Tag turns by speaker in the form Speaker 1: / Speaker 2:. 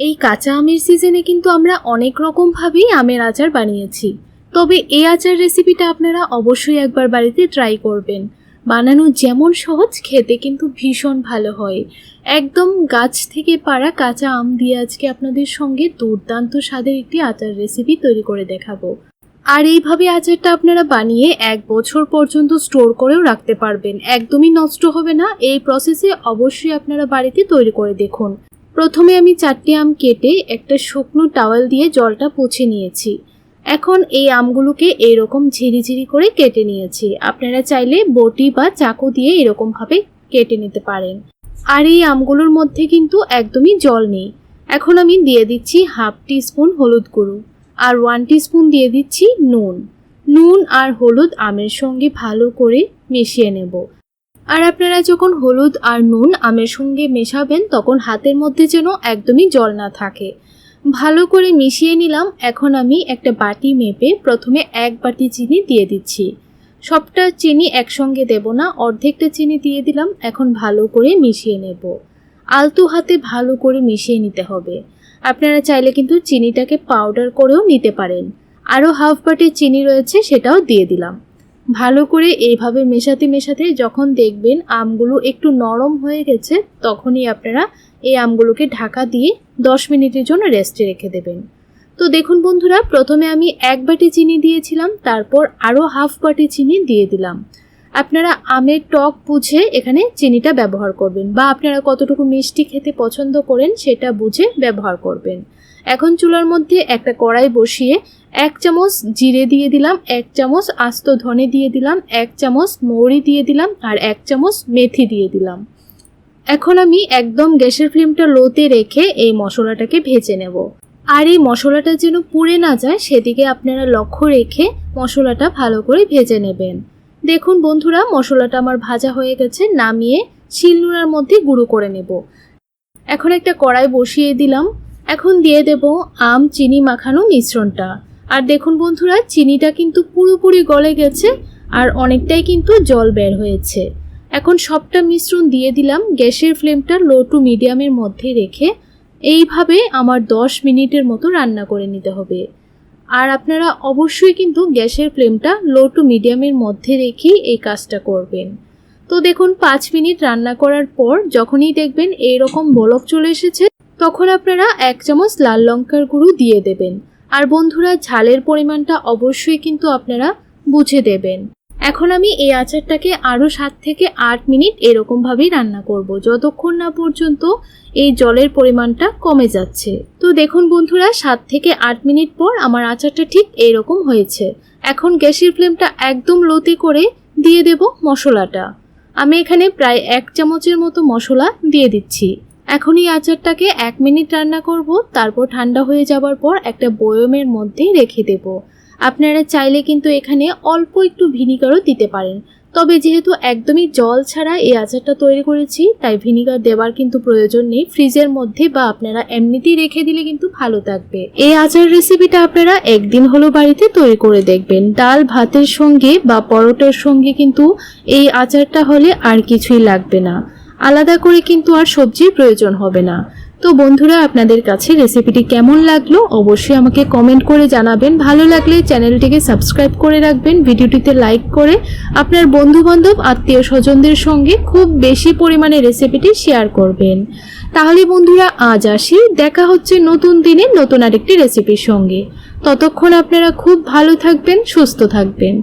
Speaker 1: এই কাঁচা আমের সিজনে কিন্তু আমরা অনেক রকমভাবেই আমের আচার বানিয়েছি। তবে এই আচার রেসিপিটা আপনারা অবশ্যই একবার বাড়িতে ট্রাই করবেন। বানানো যেমন সহজ, খেতে কিন্তু ভীষণ ভালো হয়। একদম গাছ থেকে পাড়া কাঁচা আম দিয়ে আজকে আপনাদের সঙ্গে দুর্দান্ত স্বাদের একটি আচার রেসিপি তৈরি করে দেখাবো। আর এইভাবে আচারটা আপনারা বানিয়ে এক বছর পর্যন্ত স্টোর করেও রাখতে পারবেন। একদমই নষ্ট হবে না। এই প্রসেসে অবশ্যই আপনারা বাড়িতে তৈরি করে দেখুন। প্রথমে আমি চারটি আম কেটে একটা শুকনো টাওয়াল দিয়ে জলটা পুছে নিয়েছি। এখন এই আমগুলোকে এইরকম ঝিরিঝিরি করে কেটে নিয়েছি। আপনারা চাইলে বটি বা চাকু দিয়ে এরকমভাবে কেটে নিতে পারেন। আর এই আমগুলোর মধ্যে কিন্তু একদমই জল নেই। এখন আমি দিয়ে দিচ্ছি হাফ স্পুন হলুদ গুঁড়ো আর ওয়ান স্পুন দিয়ে দিচ্ছি নুন। নুন আর হলুদ আমের সঙ্গে ভালো করে মিশিয়ে নেব। আর আপনারা যখন হলুদ আর নুন আমের সঙ্গে মেশাবেন, তখন হাতের মধ্যে যেন একদমই জল না থাকে। ভালো করে মিশিয়ে নিলাম। এখন আমি একটা বাটি মেপে প্রথমে এক বাটি চিনি দিয়ে দিচ্ছি। সবটা চিনি একসঙ্গে দেব না, অর্ধেকটা চিনি দিয়ে দিলাম। এখন ভালো করে মিশিয়ে নেব। আলতু হাতে ভালো করে মিশিয়ে নিতে হবে। আপনারা চাইলে কিন্তু চিনিটাকে পাউডার করেও নিতে পারেন। আরও হাফ বাটি চিনি রয়েছে, সেটাও দিয়ে দিলাম। ভালো করে এইভাবে মেশাতে মেশাতে যখন দেখবেন আমগুলো একটু নরম হয়ে গেছে, তখনই আপনারা এই আমগুলোকে ঢাকা দিয়ে দশ মিনিটের জন্য রেস্টে রেখে দেবেন। তো দেখুন বন্ধুরা, প্রথমে আমি এক বাটি চিনি দিয়েছিলাম, তারপর আরও হাফ বাটি চিনি দিয়ে দিলাম। আপনারা আমের টক বুঝে এখানে চিনিটা ব্যবহার করবেন বা আপনারা কতটুকু মিষ্টি খেতে পছন্দ করেন সেটা বুঝে ব্যবহার করবেন। এখন চুলার মধ্যে একটা কড়াই বসিয়ে এক চামচ জিরে দিয়ে দিলাম, এক চামচ আস্ত ধনে দিয়ে দিলাম, এক চামচ মৌরি দিয়ে দিলাম আর এক চামচ মেথি দিয়ে দিলাম। এখন আমি একদম গ্যাসের ফ্লেমটা লোতে রেখে এই মশলাটাকে ভেজে নেব। আর এই মশলাটা যেন পুড়ে না যায়, সেদিকে আপনারা লক্ষ্য রেখে মশলাটা ভালো করে ভেজে নেবেন। দেখুন বন্ধুরা, মশলাটা আমার ভাজা হয়ে গেছে, নামিয়ে শিলনোড়ার মধ্যে গুঁড়ো করে নেব। এখন একটা কড়াই বসিয়ে দিলাম। এখন দিয়ে দেব আম, চিনি মাখানো মিশ্রণটা। আর দেখুন বন্ধুরা, চিনিটা কিন্তু পুরোপুরি গলে গেছে আর অনেকটাই কিন্তু জল বের হয়েছে। এখন সবটা মিশ্রণ দিয়ে দিলাম গ্যাসের ফ্লেমটা লো টু মিডিয়ামের মধ্যে রেখে এইভাবে আমার 10 মিনিটের মতো রান্না করে নিতে হবে। আর আপনারা অবশ্যই কিন্তু গ্যাসের ফ্লেমটা লো টু মিডিয়ামের মধ্যে রেখেই এই কাজটা করবেন। তো দেখুন, পাঁচ মিনিট রান্না করার পর যখনই দেখবেন এই রকম বলক চলে এসেছে তখন আপনারা এক চামচ লাল লঙ্কার গুঁড়ো দিয়ে দেবেন। আর বন্ধুরা, ঝালের পরিমাণটা অবশ্যই কিন্তু আপনারা বুঝে দেবেন। এখন আমি এই আচারটাকে আরও সাত থেকে আট মিনিট এরকমভাবেই রান্না করব। যতক্ষণ না পর্যন্ত এই জলের পরিমাণটা কমে যাচ্ছে। তো দেখুন বন্ধুরা, সাত থেকে আট মিনিট পর আমার আচারটা ঠিক এইরকম হয়েছে। এখন গ্যাসের ফ্লেমটা একদম লোতে করে দিয়ে দেব মশলাটা। আমি এখানে প্রায় এক চামচের মতো মশলা দিয়ে দিচ্ছি। এখন এই আচারটাকে এক মিনিট রান্না করব, তারপর ঠান্ডা হয়ে যাবার পর একটা বয়মের মধ্যে রেখে দেব। আপনারা চাইলে কিন্তু এখানে অল্প একটু ভিনিগারও দিতে পারেন। তবে যেহেতু একদমই জল ছাড়া এই আচারটা তৈরি করেছি, তাই ভিনিগার দেওয়ার কিন্তু প্রয়োজন নেই। ফ্রিজের মধ্যে বা আপনারা এমনিতেই রেখে দিলে কিন্তু ভালো থাকবে। এই আচার রেসিপিটা আপনারা একদিন হলো বাড়িতে তৈরি করে দেখবেন। ডাল, ভাতের সঙ্গে বা পরোটার সঙ্গে কিন্তু এই আচারটা হলে আর কিছুই লাগবে না। আলাদা করে কিন্তু আর সবজির প্রয়োজন হবে না। তো বন্ধুরা, আপনাদের কাছে রেসিপিটি কেমন লাগল অবশ্যই আমাকে কমেন্ট করে জানাবেন। ভালো লাগলে চ্যানেলটিকে সাবস্ক্রাইব করে রাখবেন ভিডিওটিতে লাইক করে আপনার বন্ধু বান্ধব আত্মীয় স্বজনদের সঙ্গে খুব বেশি পরিমাণে রেসিপিটি শেয়ার করবেন। তাহলে বন্ধুরা, আজ আসি। দেখা হচ্ছে নতুন দিনে নতুন আরেকটি রেসিপির সঙ্গে। ততক্ষণ আপনারা খুব ভালো থাকবেন, সুস্থ থাকবেন।